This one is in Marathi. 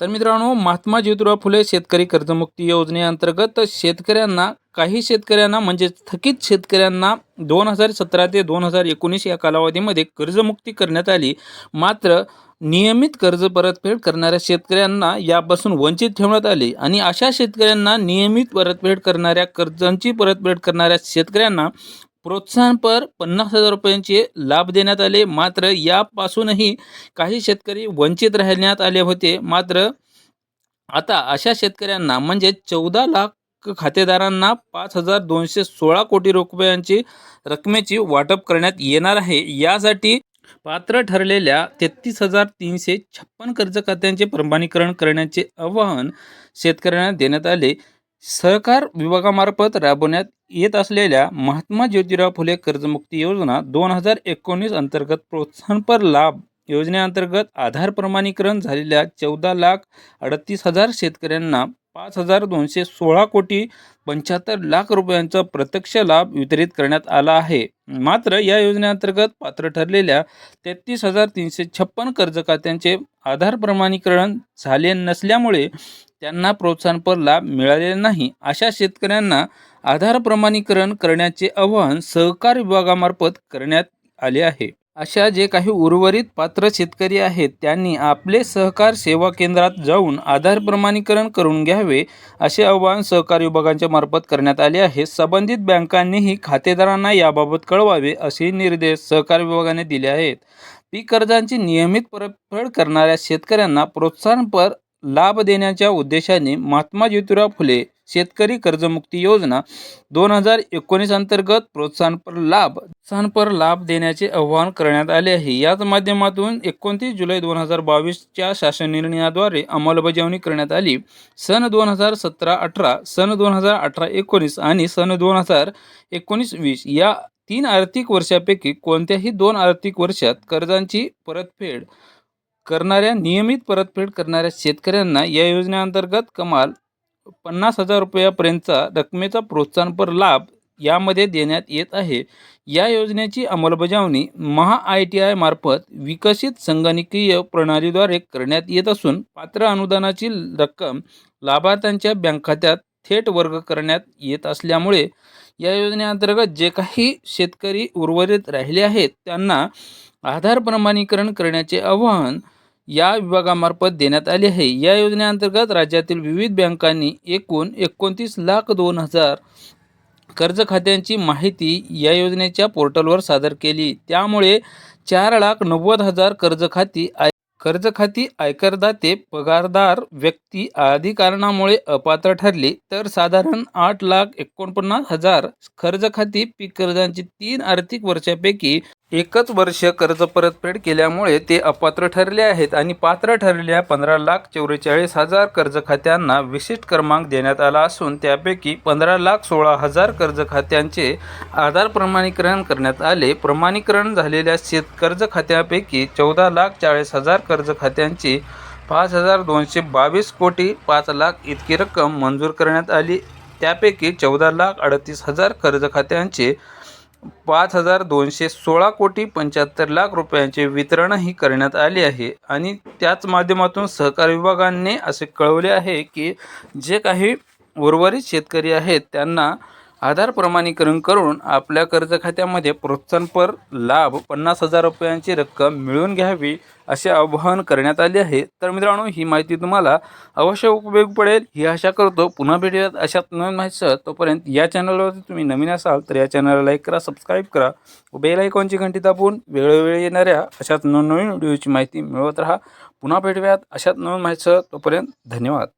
तर मित्रांनो महात्मा ज्योतिराव फुले शेतकरी कर्जमुक्ती योजनेअंतर्गत शेतकऱ्यांना काही शेतकऱ्यांना म्हणजे थकीत शेतकऱ्यांना दोन हजार सतरा ते दोन हजार एकोणीस या कालावधीमध्ये कर्जमुक्ती करण्यात आली. मात्र नियमित कर्ज परतफेड करणाऱ्या शेतकऱ्यांना यापासून वंचित ठेवण्यात आले आणि अशा शेतकऱ्यांना नियमित परतफेड करणाऱ्या कर्जांची परतफेड करणाऱ्या शेतकऱ्यांना प्रोत्साहनपर पन्नास हजार रुपयांचे लाभ देण्यात आले. मात्र यापासूनही काही शेतकरी वंचित राहण्यात आले होते. मात्र आता अशा शेतकऱ्यांना म्हणजे चौदा लाख खातेदारांना पाच हजार दोनशे सोळा कोटी रुपयांची रकमेची वाटप करण्यात येणार आहे. यासाठी पात्र ठरलेल्या तेहतीस हजार तीनशे छप्पन कर्ज खात्यांचे प्रमाणीकरण करण्याचे आवाहन शेतकऱ्यांना देण्यात आले. सहकार विभागामार्फत राबवण्यात येत असलेल्या महात्मा ज्योतिराव फुले कर्जमुक्ती योजना दोन हजार एकोणीस अंतर्गत प्रोत्साहनपर लाभ योजनेअंतर्गत आधार प्रमाणीकरण झालेल्या चौदा लाख अडतीस हजार शेतकऱ्यांना पाच हजार दोनशे सोळा कोटी पंच्याहत्तर लाख रुपयांचा प्रत्यक्ष लाभ वितरित करण्यात आला आहे. मात्र या योजनेअंतर्गत पात्र ठरलेल्या तेहतीस हजार तीनशे छप्पन कर्ज खात्यांचे आधार प्रमाणीकरण झाले नसल्यामुळे त्यांना प्रोत्साहनपर लाभ मिळालेला नाही. अशा शेतकऱ्यांना आधार प्रमाणीकरण करण्याचे आवाहन सहकार विभागामार्फत करण्यात आले आहे. अशा जे काही उर्वरित पात्र शेतकरी आहेत त्यांनी आपले सहकार सेवा केंद्रात जाऊन आधार प्रमाणीकरण करून घ्यावे असे आवाहन सहकार विभागांच्या मार्फत करण्यात आले आहे. संबंधित बँकांनीही खातेदारांना याबाबत कळवावे असे निर्देश सहकार विभागाने दिले आहेत. पीक कर्जांची नियमित परतफेड करणाऱ्या शेतकऱ्यांना प्रोत्साहनपर लाभ देण्याच्या उद्देशाने महात्मा ज्योतिराव फुले शेतकरी कर्जमुक्ती योजना दोन हजार एकोणीस अंतर्गत प्रोत्साहनपर लाभ प्रोत्साहनपर लाभ देण्याचे आवाहन करण्यात आले आहे. याच माध्यमातून एकोणतीस जुलै दोन हजार बावीसच्या शासन निर्णयाद्वारे अंमलबजावणी करण्यात आली. सन दोन हजार सतरा अठरा सन दोन हजार अठरा एकोणीस आणि सन दोन हजार एकोणीस वीस या तीन आर्थिक वर्षापैकी कोणत्याही दोन आर्थिक वर्षात कर्जांची परतफेड करणाऱ्या नियमित परतफेड करणाऱ्या शेतकऱ्यांना या योजनेअंतर्गत कमाल पन्नास हजार रुपयापर्यंतचा रकमेचा प्रोत्साहनपर लाभ यामध्ये देण्यात येत आहे. या योजनेची अंमलबजावणी महा आय टी आय मार्फत विकसित संगणकीय प्रणालीद्वारे करण्यात येत असून पात्र अनुदानाची रक्कम लाभार्थ्यांच्या बँक खात्यात थेट वर्ग करण्यात येत असल्यामुळे या योजनेअंतर्गत जे काही शेतकरी उर्वरित राहिले आहेत त्यांना आधार प्रमाणीकरण करण्याचे आवाहन या विभागामार्फत देण्यात आली आहे. या योजनेअंतर्गत राज्यातील विविध बँकांनी एकूण एकोणतीस लाख दोन हजार कर्ज खात्यांची माहिती या योजनेच्या पोर्टलवर सादर केली. त्यामुळे चार लाख नव्वद हजार कर्ज खाती आय कर्ज खाती आयकरदाते पगारदार व्यक्ती आदी कारणामुळे अपात्र ठरली. तर साधारण आठ लाख एकोणपन्नास हजार कर्ज खाती पीक कर्जांची तीन आर्थिक वर्षापैकी एकच वर्ष कर्ज परतफेड केल्यामुळे ते अपात्र ठरले आहेत आणि पात्र ठरलेल्या पंधरा लाख चौवेचाळीस हजार कर्ज खात्यांना विशिष्ट क्रमांक देण्यात आला असून त्यापैकी पंधरा लाख सोळा हजार कर्ज खात्यांचे आधार प्रमाणीकरण करण्यात आले. प्रमाणीकरण झालेल्या शेत कर्ज खात्यापैकी चौदा लाख चाळीस हजार कर्ज खात्यांची पाच हजार दोनशे बावीस कोटी पाच लाख इतकी रक्कम मंजूर करण्यात आली. त्यापैकी चौदा लाख अडतीस हजार कर्ज खात्यांचे पाच हजार दोनशे सोळा कोटी पंच्याहत्तर लाख रुपयांचे वितरणही करण्यात आले आहे. आणि त्याच माध्यमातून सहकार विभागाने असे कळवले आहे की जे काही उर्वरित शेतकरी आहेत त्यांना आधार प्रमाणीकरण करून आपल्या कर्ज खात्यामध्ये प्रोत्साहनपर लाभ पन्नास हजार रुपयांची रक्कम मिळवून घ्यावी असे आवाहन करण्यात आले आहे. तर मित्रांनो ही माहिती तुम्हाला अवश्य उपयोग पडेल. ही आशा करतो पुन्हा भेटूयात अशात नवीन माहितीसह. तोपर्यंत या चॅनलवरती तुम्ही नवीन असाल तर या चॅनलला लाईक करा सबस्क्राईब करा व बेल आयकॉनची घंटी दाबून वेळोवेळी येणाऱ्या अशात नवनवीन व्हिडिओची माहिती मिळवत राहा. पुन्हा भेटूयात अशात नवीन माहितीसह. तोपर्यंत धन्यवाद.